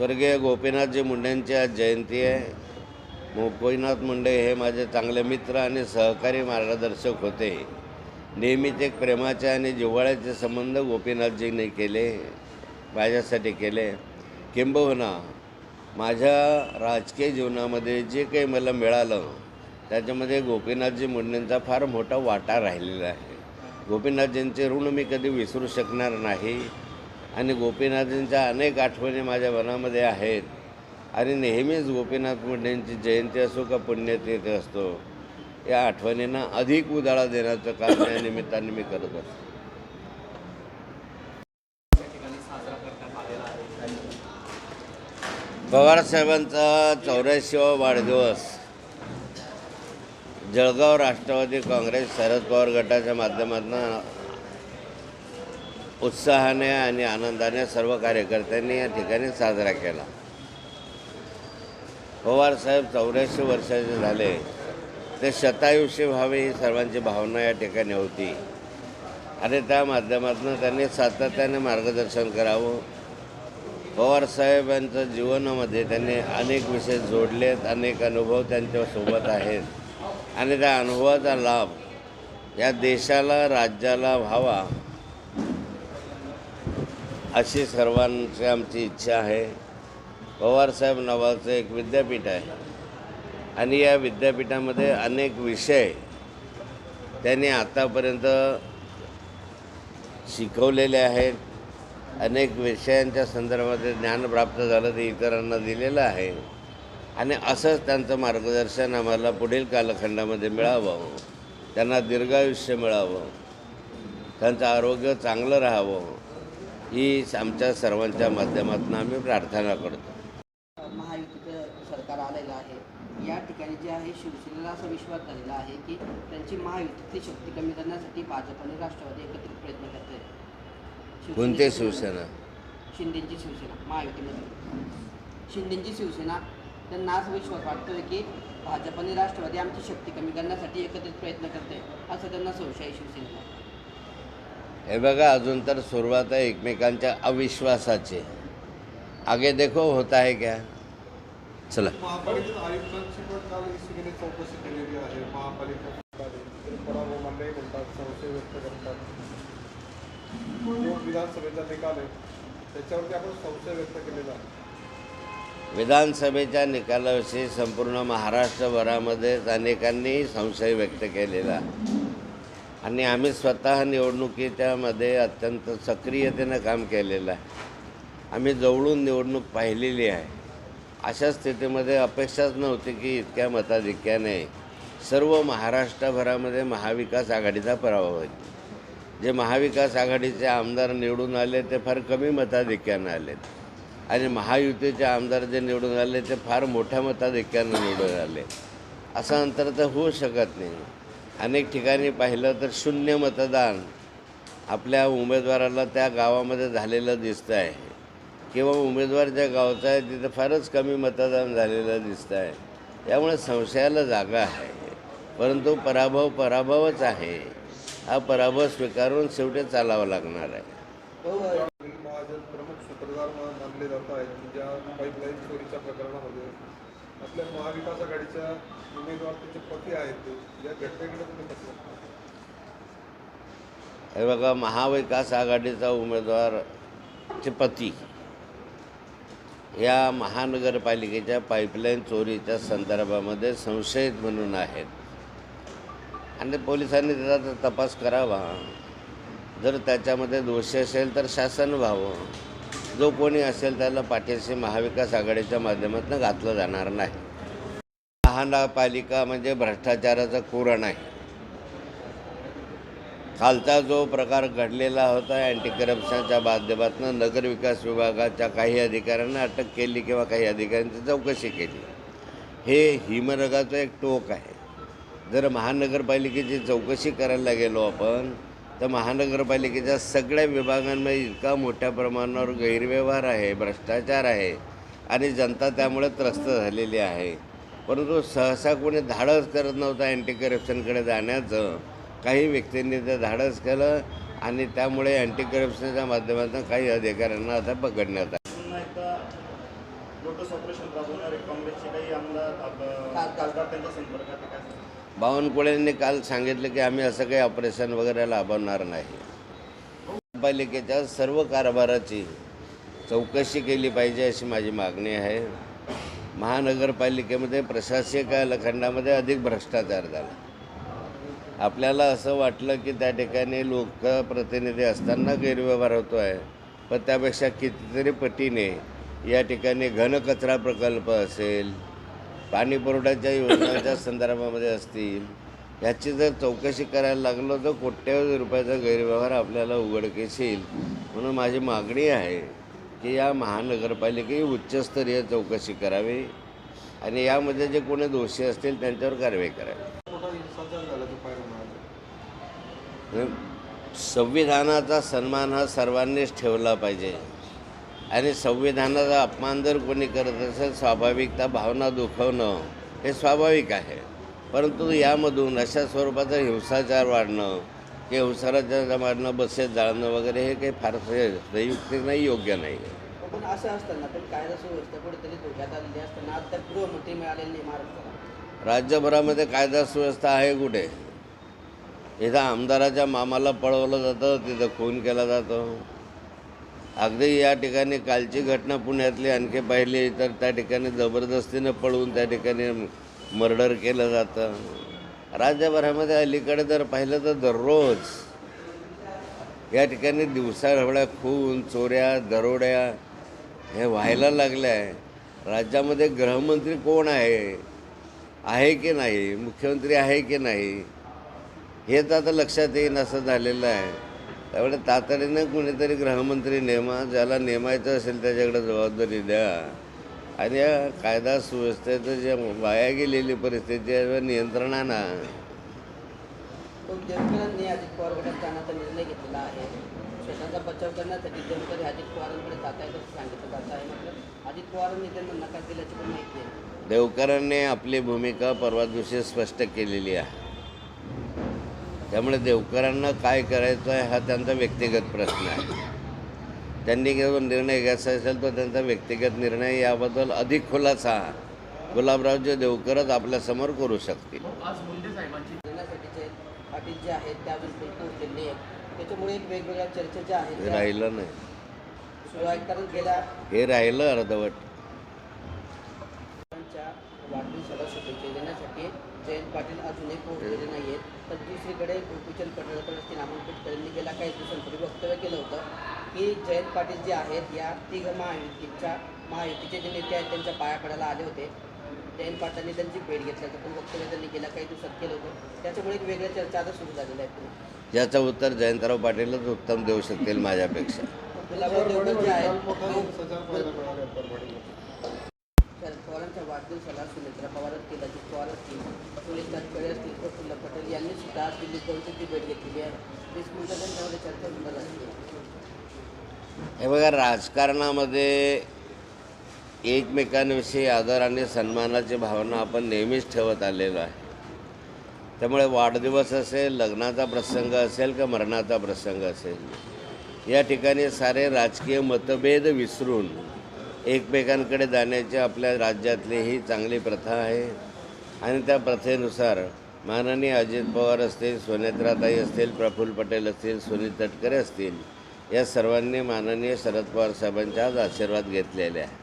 स्वर्गीय गोपीनाथजी मुंडेंची आज जयंती आहे. गोपीनाथ मुंडे हे माझे चांगले मित्र आणि सहकारी मार्गदर्शक होते. नेहमीच एक प्रेमाचे आणि जिव्हाळ्याचे संबंध गोपीनाथजींनी केले माझ्यासाठी केले. किंबहुना माझ्या राजकीय जीवनामध्ये जे काही मला मिळालं त्याच्यामध्ये गोपीनाथजी मुंडेंचा फार मोठा वाटा राहिलेला आहे. गोपीनाथजींचे ऋण मी कधी विसरू शकणार नाही. आणि गोपीनाथजींच्या अनेक आठवणी माझ्या मनामध्ये आहेत. आणि नेहमीच गोपीनाथ मुंडेंची जयंती असो का पुण्यतिथी असतो या आठवणींना अधिक उजाळा देण्याचं काम या निमित्ताने मी करत असतो. पवारसाहेबांचा चौऱ्याऐंशीवा वाढदिवस जळगाव राष्ट्रवादी काँग्रेस शरद पवार गटाच्या माध्यमातून उत्साहाने आणि आनंदाने सर्व कार्यकर्त्यांनी या ठिकाणी साजरा केला. पवारसाहेब चौऱ्याऐंशी वर्षाचे झाले. ते शतायुषी व्हावे ही सर्वांची भावना या ठिकाणी होती. आणि त्या माध्यमातून त्यांनी सातत्याने मार्गदर्शन करावं. पवारसाहेबांच्या जीवनामध्ये त्यांनी अनेक विषय जोडलेत अनेक अनुभव त्यांच्यासोबत आहेत. आणि त्या अनुभवाचा लाभ या देशाला राज्याला व्हावा अशी सर्वांची आमची इच्छा आहे. पवारसाहेब नावाचं एक विद्यापीठ आहे. आणि या विद्यापीठामध्ये अनेक विषय त्यांनी आतापर्यंत शिकवलेले आहेत. अनेक विषयांच्या संदर्भामध्ये ज्ञान प्राप्त झालं ते इतरांना दिलेलं आहे. आणि असंच त्यांचं मार्गदर्शन आम्हाला पुढील कालखंडामध्ये मिळावं. त्यांना दीर्घायुष्य मिळावं. त्यांचं आरोग्य चांगलं राहावं. ही आमच्या सर्वांच्या माध्यमातून आम्ही प्रार्थना करतो. महायुतीचं सरकार आलेलं आहे. या ठिकाणी जे आहे शिवसेनेला असा विश्वास झालेला आहे की त्यांची महायुतीतली शक्ती कमी करण्यासाठी भाजप आणि राष्ट्रवादी एकत्रित प्रयत्न करते कोणते शिवसेना? शिंदेची शिवसेना महायुतीमध्ये. शिंदेची शिवसेना त्यांना असा विश्वास वाटतोय की भाजप आणि राष्ट्रवादी आमची शक्ती कमी करण्यासाठी एकत्रित प्रयत्न करते असं त्यांना संशय आहे शिवसेनेला. हे बघा अजून तर सुरुवात आहे एकमेकांच्या अविश्वासाची. आगे देखो होता है क्या? चला. आहे. केलेला आहे. विधानसभेच्या निकालाविषयी संपूर्ण महाराष्ट्रभरामध्येच अनेकांनी संशय व्यक्त केलेला आणि आम्ही स्वतः निवडणुकीच्यामध्ये अत्यंत सक्रियतेनं काम केलेलं आहे. आम्ही जवळून निवडणूक पाहिलेली आहे. अशा स्थितीमध्ये अपेक्षाच नव्हती की इतक्या मताधिक्याने सर्व महाराष्ट्रभरामध्ये महाविकास आघाडीचा पराभव होईल. जे महाविकास आघाडीचे आमदार निवडून आले ते फार कमी मताधिक्यानं आलेत आणि महायुतीचे आमदार जे निवडून आले ते फार मोठ्या मताधिक्यानं निवडून आले. असं अंतर तर होऊ शकत नाही. अनेक ठिकाणी पाहिलं तर शून्य मतदान आपल्या उमेदवाराला त्या गावामध्ये झालेलं दिसतं आहे किंवा उमेदवार ज्या गावचा आहे तिथं फारच कमी मतदान झालेलं दिसतं आहे त्यामुळे संशयाला जागा आहे. परंतु पराभव पराभवच आहे. हा पराभव स्वीकारून शेवटी चालावं लागणार आहे अनिल महाजन प्रमुख सूत्रधार म्हणून मानले जात आहेत ज्या पाईपलाईन चोरीच्या प्रकरणामध्ये आपल्या महाविकास आघाडीच्या उमेदवार त्याचे पती आहेत या घटनेकडे तुम्ही कसं हे बघा महाविकास आघाडीचा उमेदवारचे पती या महानगरपालिकेच्या पाईपलाईन चोरीच्या संदर्भामध्ये संशयित म्हणून आहेत. आणि पोलिसांनी त्याचा तपास करावा. जर त्याच्यामध्ये दोषी असेल तर शासन व्हावं. जो कोणी असेल त्याला पाठीशी महाविकास आघाडीच्या माध्यमातून घातलं जाणार नाही. महानगरपालिका म्हणजे भ्रष्टाचाराचा कुरण आहे खालचा जो प्रकार घडलेला होता अँटी करप्शनच्या माध्यमातून नगरविकास विभागाच्या काही अधिकाऱ्यांना अटक केली किंवा काही अधिकाऱ्यांची चौकशी केली. हे हिमरगाचं एक टोक आहे. जर महानगरपालिकेची चौकशी करायला गेलो आपण तर महानगरपालिकेच्या सगळ्या विभागांमध्ये इतका मोठ्या प्रमाणावर गैरव्यवहार आहे भ्रष्टाचार आहे आणि जनता त्यामुळे त्रस्त झालेली आहे. परंतु सहसा कोणी धाडस करत नव्हतं अँटी करप्शनकडे जाण्याचं. काही व्यक्तींनी ते धाडस केलं आणि त्यामुळे अँटी करप्शनच्या माध्यमातून काही अधिकाऱ्यांना आता पकडण्यात आलं. असणारे काँग्रेसचे काही आमदार खासदार. त्यांच्या संपर्कात बावनकुळेंनी काल सांगितलं की आम्ही असं काही ऑपरेशन वगैरे लाभवणार नाही. पालिकेच्या सर्व कारभाराची चौकशी केली पाहिजे अशी माझी मागणी आहे. महानगरपालिकेमध्ये प्रशासकीय कालखंडामध्ये अधिक भ्रष्टाचार झाला. आपल्याला असं वाटलं की त्या ठिकाणी लोकप्रतिनिधी असताना गैरव्यवहार होतो आहे पण त्यापेक्षा कितीतरी पटीने या ठिकाणी घनकचरा प्रकल्प असेल पाणी पुरवठ्याच्या योजनांच्या संदर्भामध्ये असतील ह्याची जर चौकशी करायला लागलो तर कोट्यवधी रुपयाचा गैरव्यवहार आपल्याला उघडकीस येईल म्हणून माझी मागणी आहे की या महानगरपालिकेही उच्चस्तरीय चौकशी करावी आणि यामध्ये जे कोणी दोषी असतील त्यांच्यावर कारवाई करावी. संविधानाचा सन्मान हा सर्वांनीच ठेवला पाहिजे. आणि संविधानाचा अपमान जर कोणी करत असेल स्वाभाविकता भावना दुखवणं हे स्वाभाविक आहे. परंतु यामधून अशा स्वरूपाचा हिंसाचार वाढणं की हिंसाचार वाढणं बसेस जाळणं वगैरे हे काही फार संयुक्तिक नाही योग्य नाही. पण असं असताना पण कायदा सुव्यवस्था कुठेतरी धोक्यात आलेली असताना आता गृहमंत्री मिळालेली नाही महाराष्ट्राला. राज्यभरामध्ये कायदा सुव्यवस्था आहे कुठे? इथं आमदाराच्या मामाला पळवलं जातं तिथं खून केला जातो. अगदी या ठिकाणी कालची घटना पुण्यातली आणखी पाहिली तर त्या ठिकाणी जबरदस्तीनं पळवून त्या ठिकाणी मर्डर केलं जातं. राज्यभरामध्ये अलीकडे जर पाहिलं तर दररोज या ठिकाणी दिवसाढवळ्या खून चोऱ्या दरोड्या हे व्हायला लागल्या. आहे राज्यामध्ये गृहमंत्री कोण आहे? आहे की नाही? मुख्यमंत्री आहे की नाही? हेच आता लक्षात येईन असं झालेलं आहे. त्यामुळे तातडीनं कुणीतरी गृहमंत्री नेमा ज्याला नेमायचं असेल त्याच्याकडे जबाबदारी द्या. आणि या कायदा सुव्यवस्थेचं जे वाया गेलेली परिस्थिती आहे नियंत्रणानं. तो देवकरांनी अजित पवार गटात जाण्याचा निर्णय घेतलेला आहे. स्वतःचा बचाव करण्यासाठी देवकर अजित पवारांकडे जात आहेत असं सांगितलं जात आहे. मात्र अजित पवारांनी त्यांना नकार दिल्याची पण माहिती आहे देवकरांनी आपली भूमिका परवा दिवशी स्पष्ट केलेली आहे. त्यामुळे देवकरांना काय करायचं आहे हा त्यांचा व्यक्तिगत प्रश्न आहे. त्यांनी जो निर्णय घ्यायचा असेल तो त्यांचा व्यक्तिगत निर्णय याबद्दल अधिक खुलासा गुलाबरावजी देवकरच आपल्यासमोर करू शकतील. हे राहिलं नाही. हे राहिलं अर्धवट. वाढदिवसाला शुभेच्छा देण्यासाठी जयंत पाटील अजूनही पोहोचलेले नाही आहेत तर दुसरीकडे गोपीचंद पडळकर असतील अमोल यांनी गेल्या काही दिवसांपूर्वी वक्तव्य केलं होतं की जयंत पाटील जे आहेत या तिघ महायुतीच्या महायुतीचे जे नेते आहेत त्यांच्या पाया पडायला आले होते. जयंत पाटलांनी त्यांची भेट घेतल्याचं पण वक्तव्य त्यांनी गेल्या काही दिवसात केलं होतं. त्याच्यामुळे एक वेगळ्या चर्चा आता सुरू झालेल्या आहेत. याचं उत्तर जयंतराव पाटीलच उत्तम देऊ शकतील माझ्यापेक्षा. गुलाबराव देवकर जे आहेत तर हिंसाचार पाहायला मिळाला परभणीमध्ये शरद पवारांच्या वाढदिवसाला सुनेत्रा पवार असतील अजित पवार असतील सुनील तटकरे असतील प्रफुल्ल पटेल यांनी सुद्धा आज दिल्लीत जाऊन त्यांची भेट घेतलेली आहे. वीस मिनिटं त्यांच्यामध्ये चर्चा सुद्धा झाली हे बघा राजकारणामध्ये एकमेकांविषयी आदर आणि सन्मानाची भावना आपण नेहमीच ठेवत आलेलो आहे. त्यामुळे वाढदिवस असेल लग्नाचा प्रसंग असेल का मरणाचा प्रसंग असेल या ठिकाणी सारे राजकीय मतभेद विसरून एकमेकांकडे जाण्याची आपल्या राज्यातली ही चांगली प्रथा आहे. आणि त्या प्रथेनुसार माननीय अजित पवार असतील सुनेत्राताई असतील प्रफुल्ल पटेल असतील सुनील तटकरे असतील या सर्वांनी माननीय शरद पवार साहेबांच्या आज आशीर्वाद घेतलेले आहे.